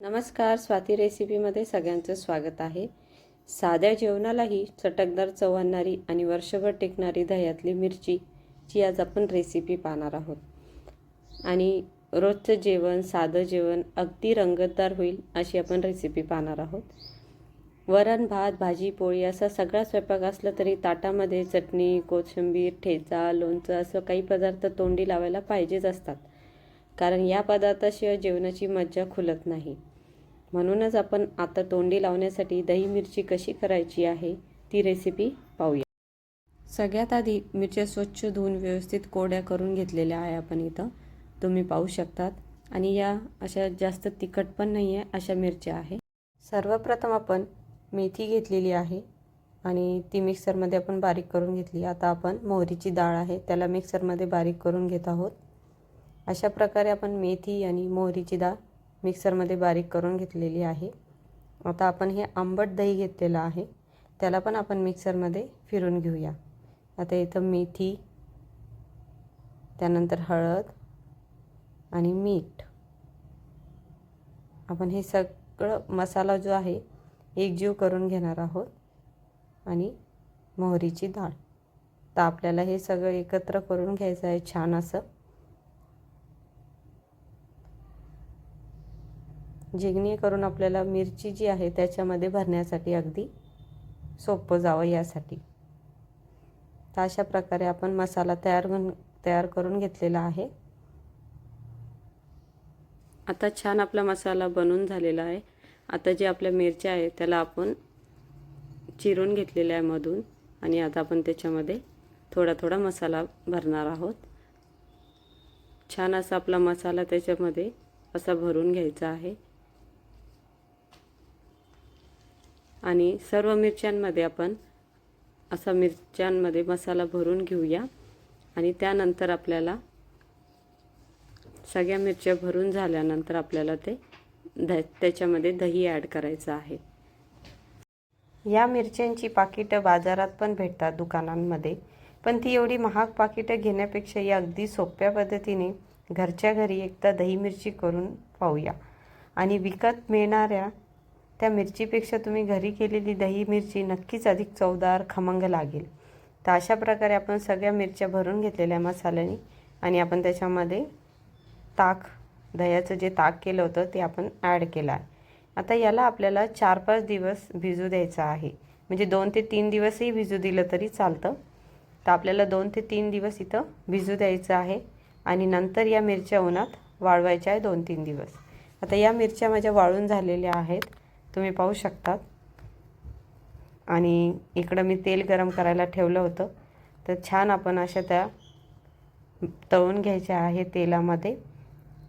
नमस्कार स्वाती रेसिपीमध्ये सगळ्यांचं स्वागत आहे. साध्या जेवणालाही चटकदार चव आणणारी आणि वर्षभर टिकणारी दह्यातली मिरची ची आज आपण रेसिपी पाहणार आहोत. आणि रोजचं जेवण साधं जेवण अगदी रंगतदार होईल अशी आपण रेसिपी पाहणार आहोत. वरण भात भाजी पोळी असा सगळा स्वयंपाक असला तरी ताटामध्ये चटणी कोथिंबीर ठेचा लोणचं असं काही पदार्थ तोंडी लावायला पाहिजेच असतात. कारण या पदार्थाशिवाय जेवणाची मज्जा खुलत नाही. म्हणूनच आपण आता तोंडी लावण्यासाठी दही मिरची कशी करायची आहे ती रेसिपी पाहूया. सगळ्यात आधी मिरच्या स्वच्छ धुवून व्यवस्थित कोड्या करून घेतलेल्या आहे आपण इथं. तुम्ही पाहू शकतात. आणि या अशा जास्त तिखट पण नाही आहे अशा मिरच्या आहे. सर्वप्रथम आपण मेथी घेतलेली आहे. आणि ती मिक्सरमध्ये आपण बारीक करून घेतली. आता आपण मोहरीची डाळ आहे त्याला मिक्सरमध्ये बारीक करून घेत आहोत. अशा प्रकारे आपण मेथी आणि मोहरीची डाळ मिक्सरमध्ये बारीक करून घेतलेली आहे. आता आपण हे आंबट दही घेतलेलं आहे. त्याला पण आपण मिक्सरमध्ये फिरून घेऊया. आता इथं मेथी त्यानंतर हळद आणि मीठ. आपण हे सगळं मसाला जो आहे एकजीव करून घेणार आहोत आणि मोहरीची डाळ. तर आपल्याला हे सगळं एकत्र करून घ्यायचं आहे छान असं. जिगणी करून आपल्याला मिरची जी आहे त्याच्यामध्ये भरण्यासाठी अगदी सोपं जावं यासाठी. तर अशा प्रकारे आपण मसाला तयार तयार करून घेतलेला आहे. आता छान आपला मसाला बनून झालेला आहे. आता जे आपल्या मिरच्या आहे त्याला आपण चिरून घेतलेल्या आहे मधून आणि आता आपण त्याच्यामध्ये थोडा थोडा मसाला भरणार आहोत. छान असा आपला मसाला त्याच्यामध्ये असा भरून घ्यायचा आहे. आणि सर्व मिरच्यांमध्ये आपण असा मिरच्यांमध्ये मसाला भरून घेऊया. आणि त्यानंतर आपल्याला सगळ्या मिरच्या भरून झाल्यानंतर आपल्याला ते द त्याच्यामध्ये दही ॲड करायचं आहे. या मिरच्यांची पाकिटं बाजारात पण भेटतात दुकानांमध्ये पण ती एवढी महाग पाकिटं घेण्यापेक्षा या अगदी सोप्या पद्धतीने घरच्या घरी एकदा दही मिरची करून पाहूया. आणि विकत मिळणाऱ्या त्या मिरचीपेक्षा तुम्ही घरी केलेली दही मिरची नक्कीच अधिक चवदार खमंग लागेल. तर अशा प्रकारे आपण सगळ्या मिरच्या भरून घेतलेल्या मसाल्याने आणि आपण त्याच्यामध्ये ताक दह्याचं जे ताक केलं होतं ते आपण ॲड केलं. आहे आता याला आपल्याला चार पाच दिवस भिजू द्यायचं आहे. म्हणजे दोन ते तीन दिवसही भिजू दिलं तरी चालतं. तर आपल्याला दोन ते तीन दिवस इथं भिजू द्यायचं आहे आणि नंतर या मिरच्या उन्हात वाळवायच्या आहे दोन तीन दिवस. आता या मिरच्या माझ्या वाळून झालेल्या आहेत. तुम्ही पाहू शकतात. आणि इकडं मी तेल गरम करायला ठेवलं होतं. तर छान आपण अशा त्या तळून घ्यायच्या आहे तेलामध्ये.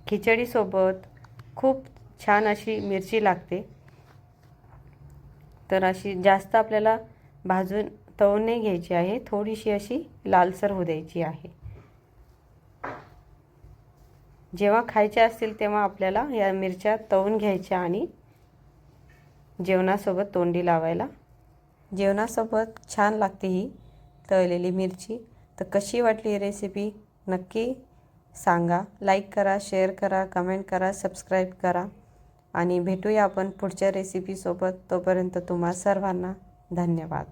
खिचडीसोबत खूप छान अशी मिरची लागते. तर अशी जास्त आपल्याला भाजून तळून नाही घ्यायची आहे. थोडीशी अशी लालसर होऊ द्यायची आहे. जेव्हा खायच्या असतील तेव्हा आपल्याला या मिरच्या तळून घ्यायच्या आणि जेवणासोबत तोंडी लावायला. जेवणासोबत छान लागते ही तळलेली मिरची. तर कशी वाटली ही रेसिपी नक्की सांगा. लाईक करा शेअर करा कमेंट करा सबस्क्राईब करा. आणि भेटूया आपण पुढच्या रेसिपीसोबत तोपर्यंत तुम्हा सर्वांना धन्यवाद.